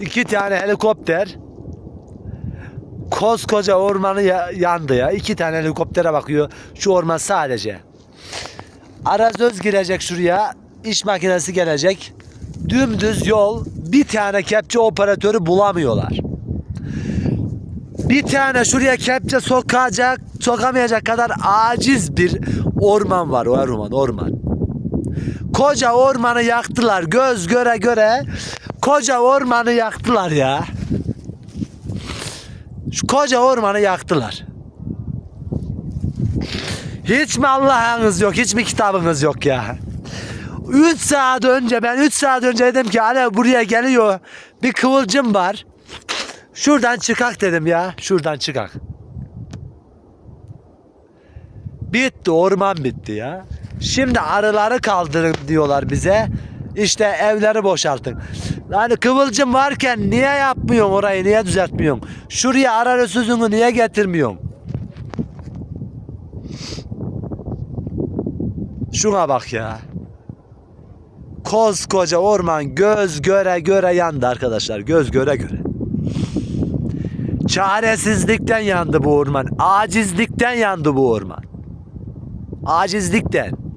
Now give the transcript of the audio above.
iki tane helikopter koskoca ormanı ya- yandı ya. İki tane helikoptere bakıyor şu orman sadece. Arazöz girecek şuraya. iş makinesi gelecek. Dümdüz yol. Bir tane kepçe operatörü bulamıyorlar. Bir tane şuraya kepçe sokacak, sokamayacak kadar aciz bir orman var. O orman, orman. Koca ormanı yaktılar. Göz göre göre koca ormanı yaktılar ya. Şu koca ormanı yaktılar. Hiç mi Allah'ınız yok? Hiç mi kitabınız yok ya? 3 saat önce ben 3 saat önce dedim ki hani buraya geliyor bir kıvılcım var. Şuradan çıkak dedim ya. Şuradan çıkak. Bitti orman bitti ya. Şimdi arıları kaldırın diyorlar bize. İşte evleri boşaltın. Yani kıvılcım varken niye yapmıyorsun orayı niye düzeltmiyorsun? Şuraya ararı sözünü niye getirmiyorsun? Şuna bak ya. Koskoca orman göz göre göre yandı arkadaşlar. Göz göre göre. Çaresizlikten yandı bu orman. Acizlikten yandı bu orman. Acizlikten.